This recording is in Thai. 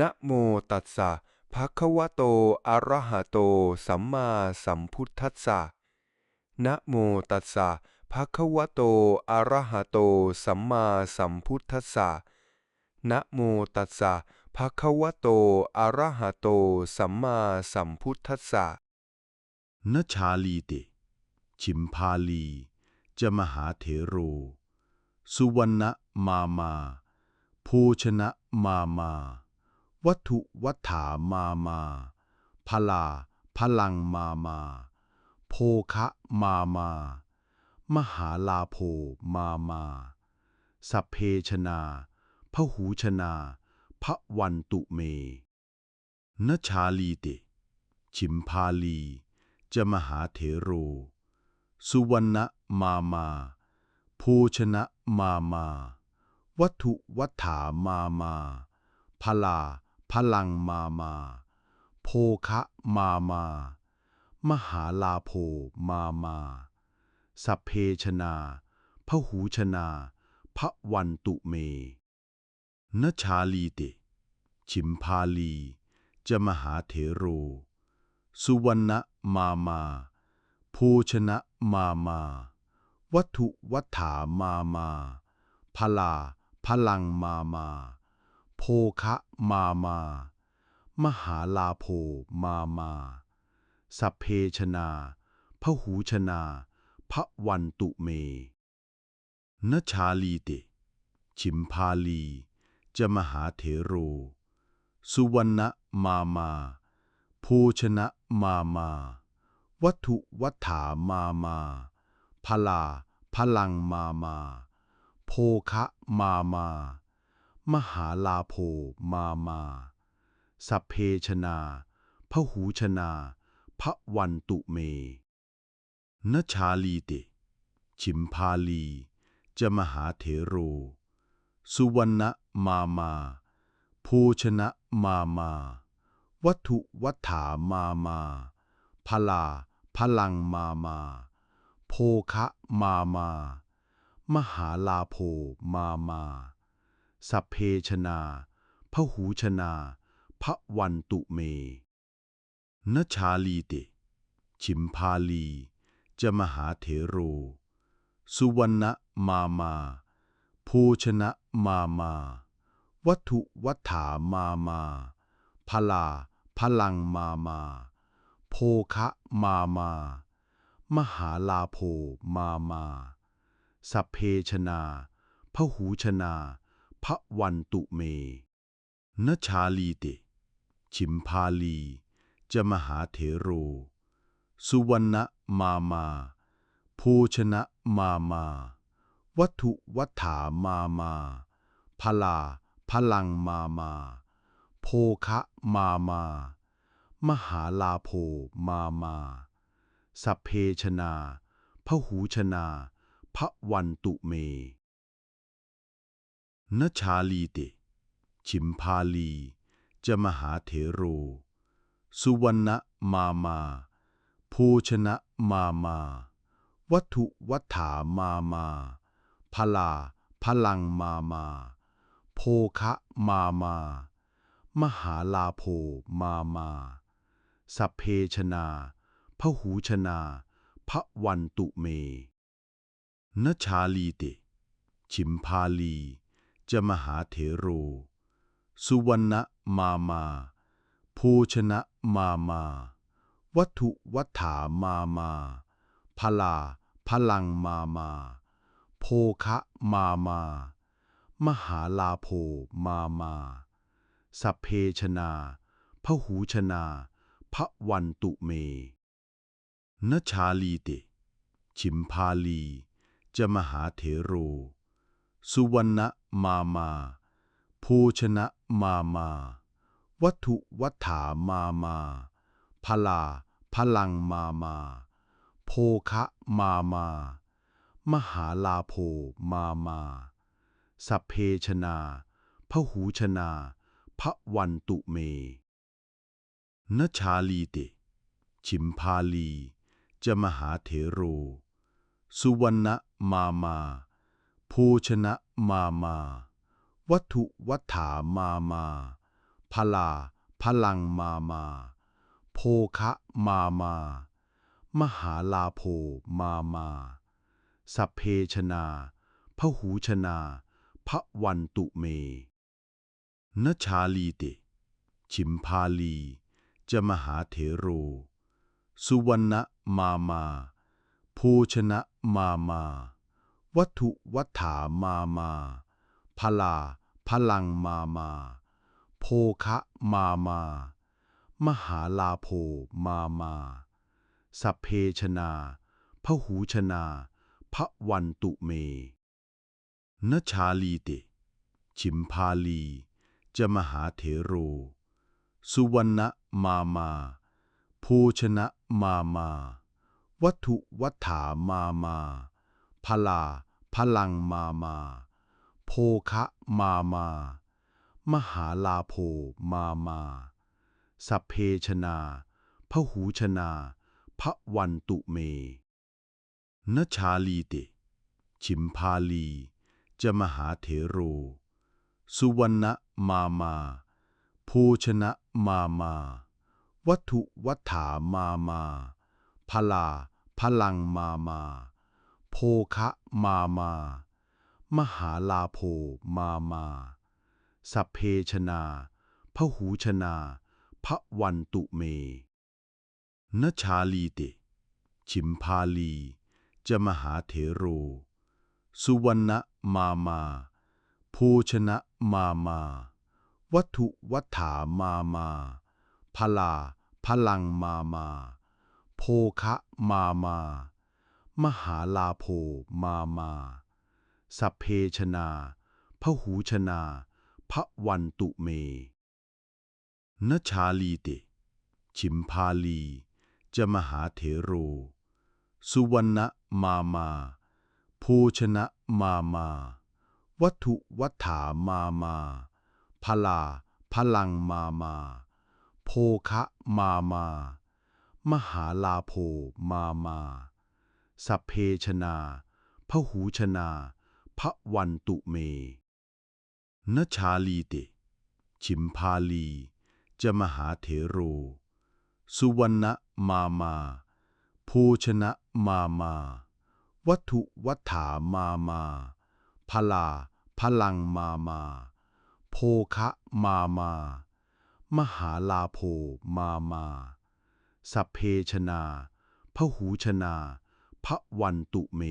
นะโมตัสสะภะคะวะโต อะระหะโต สัมมาสัมพุทธัสสะนะโมตัสสะภะคะวะโต อะระหะโต สัมมาสัมพุทธัสสะนะโมตัสสะภะคะวะโต อะระหะโต สัมมาสัมพุทธัสสะนชาลีเต ชิมพาลี จะมหาเถโร สุวรรณมามาภูชนะมามา วัตถุวัฏฐามามา พลา พลังมามา โภคะมามา มหาลาโภมามา สัพเพชนาพหูชนาพระวันตุเมนชาลีเต ชิมพาลี จะมหาเถโร สุวรรณมามา ภูชนะมามา วัตถุวัฏฐามามา พลา ลังมามา โภคะมามา มหาลาโภมามา สัพเพชนาพหูชนาพระวันตุเมนชาลีเต ชิมพาลี จะมหาเถโร สุวรรณมามา ภูชนะมามา วัตถุวัฏฐามามา พลาพลังมามา โภคะมามา มหาลาโภมามา สัพเพชนาพหูชนาพระวันตุเมนชาลีเต ชิมพาลี จะมหาเถโร สุวรรณมามา ภูชนะมามา วัตถุวัฏฐามามา พลาพลังมามา โภคะมามา มหาลาโภมามา สัพเพชนาพหูชนาพระวันตุเมนชาลีเต ชิมพาลี จะมหาเถโร สุวรรณมามา ภูชนะมามา วัตถุวัฏฐามามาพลาพลังมามา โภคะมามา มหาลาโภมามา สัพเพชนาพหูชนาพระวันตุเมนชาลีติ ชิมพาลี จะมหาเถโร สุวรรณมามา ภูชนะมามา วัตถุวัฏฐามามาพลาพลังมามา โภคะมามา มหาลาโภมามา สัพเพชนาพหูชนา พระวันตุเม นชาลีติ ชิมพาลี จะมหาเถโร สุวรรณมามาภูชนะมามา วัตถุวัฏฐามามาพลาพลังมามา โภคะมามา มหาลาโภมามาสัพเพชนาพหูชนาพระวันตุเม นชาลีเต ชิมพาลี จะมหาเถโร สุวรรณมามา ภูชนะมามา วัตถุวัฏฐามามาพลาพลังมามา โภคะมามา มหาลาโภมามาสัพเพชนาพหูชนาพระวันตุเมนชาลีเต ชิมพาลี จะมหาเถโร สุวรรณมามา ภูชนะมามา วัตถุวัฏฐามามา พลา พลังมามา โภคะมามา มหาลาโภมามาสัพเพชนาพหูชนาพระวันตุเม นชาลีติชิมพาลี จะมหาเถโร สุวรรณมามา ภูชนะมามา วัตถุวัฏฐามามาพลาพลังมามา โภคะมามา มหาลาโภมามา สัพเพชนาพหูชนาพระวันตุเมนชาลีติชิมพาลี จะมหาเถโร สุวรรณมามา ภูชนะมามา วัตถุวัฏฐามามาพลาพลังมามา โภคะมามา มหาลาโภมามา สัพเพชนาพหูชนาพระวันตุเมนชาลีติ ชิมพาลี จะมหาเถโร สุวรรณมามาโภชนะมามา วัตถุวัฏฐามามา พลา พลังมามา โภคะมามา มหาลาโภมามา สัพเพชนาพหูชนาพระวันตุเมนชาลีเต ชิมพาลี จะมหาเถโร สุวรรณมามาโภชนะมามา วัตถุวัฏฐามามา พลา พลังมามา โภคะมามา มหาลาโภมามา สัพเพชนาพหูชนาพระวันตุเมนชาลีติ ชิมพาลี จะมหาเถโร สุวรรณมามา โภชนะมามา วัตถุวัฏฐามามา พลา พลังมามา โภคะมามา มหาลาโภมามา สัพเพชนาพหูชนาพระวันตุเมนชาลีเต ชิมพาลี จะมหาเถโร สุวรรณมามาโภชนะมามา วัตถุวัฏฐามามา พลาพลังมามา โภคะมามา มหาลาโภมามา สัพเพชนาพหูชนาพระวันตุเมนชาลีเต ชิมพาลี จะมหาเถโร สุวรรณมามาโภชนะมามา วัตถุวัฏฐามามาพลาพลังมามา โภคะมามา มหาลาโภมามา สัพเพชนาพหูชนาพระวันตุเมนชาลีติ ชิมพาลี จะมหาเถโร สุวรรณมามา โภชนะมามา วัตถุวัฏฐามามาพลาพลังมามา โภคะมามา มหาลาโภมามา สัพเพชนาพหูชนา พระวันตุเม